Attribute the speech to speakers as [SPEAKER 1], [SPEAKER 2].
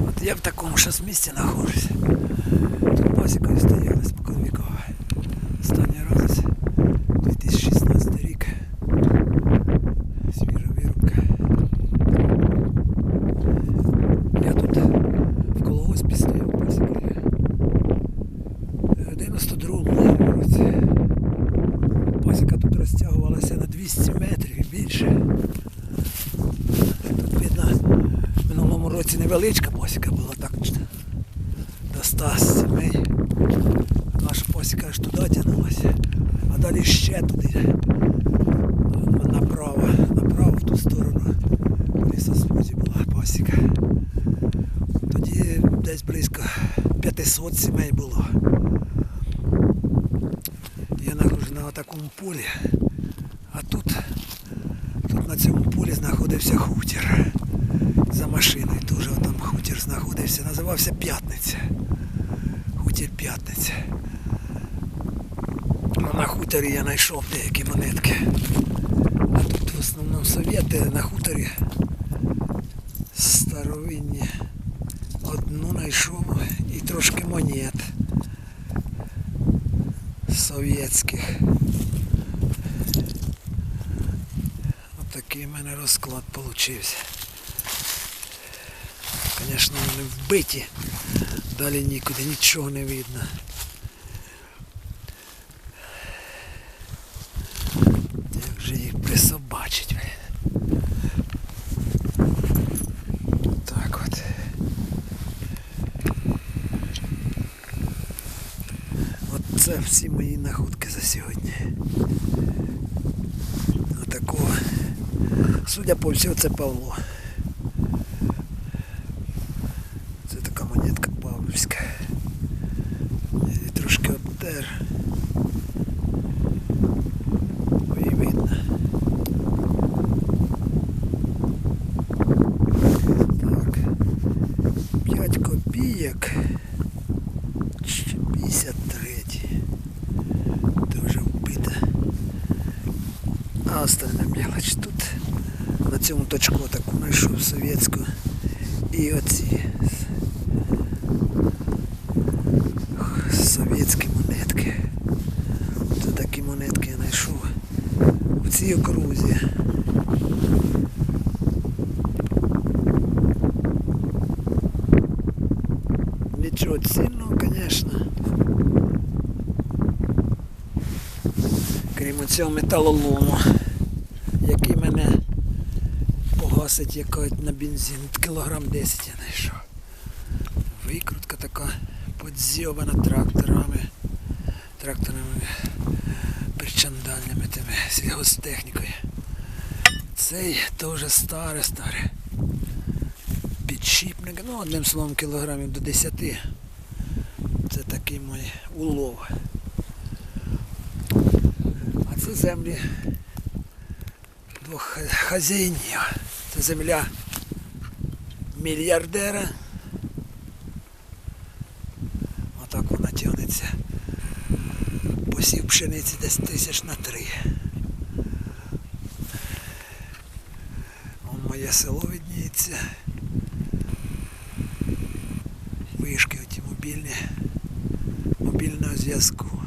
[SPEAKER 1] От я в такому щас місці знаходжусь. Тут пасікою стояли споконвікова. Останній раз 2016 рік. Свіжа вирубка. Я тут в колгоспі стояв пасікою. В 92-му році. Пасіка тут розтягувалася на 200 метрів і більше. Тут видно, в минулому році невеличка посіка була так до 100 сімей. Наша посіка аж туди тягнулася, а далі ще туди. Направо, направо в ту сторону. Лісосмузі була посіка. Тоді десь близько 500 сімей було. Я нахожу на такому полі, а тут, тут на цьому полі знаходився хутір. За машиною теж там хутір знаходився. Називався П'ятниця. Хутір П'ятниця. Ну, на хуторі я знайшов деякі монетки. А тут в основному совєти на хуторі старовинні. Одну знайшов і трошки монет совєтських. Отакий в мене розклад получився. Звісно, вони вбиті. Далі нікуди нічого не видно. Як же їх присобачить, блін. Так от. От це всі мої находки за сьогодні. Отакого. Судя по всьому, це Павло. павлівська. Я її трошки обтер. Ой, видно. Так. 5 копійок. Ч- 53. Дуже вбита. А остальна мелоч тут. На цьому точку таку знайшов совєтську. І оці совєтські монетки. Це такі монетки я знайшов в цій окрузі. Нічого цінного, звісно. Крім цього металолому, який мене погасить якось на бензин. Кілограм 10 я знайшов. Викрутка така подзьобана тракторами, тракторними причандальними тими сільгостехнікою. Цей теж старе, старе. Підшипник, ну одним словом кілограмів до 10. Це такий мій улов. А це землі двох ха- хазяїнів. Це земля мільярдера. Тягнеться. Посів пшениці десь тисяч на три. Вон моє село відніється. Вишки оті мобільні. Мобільного зв'язку.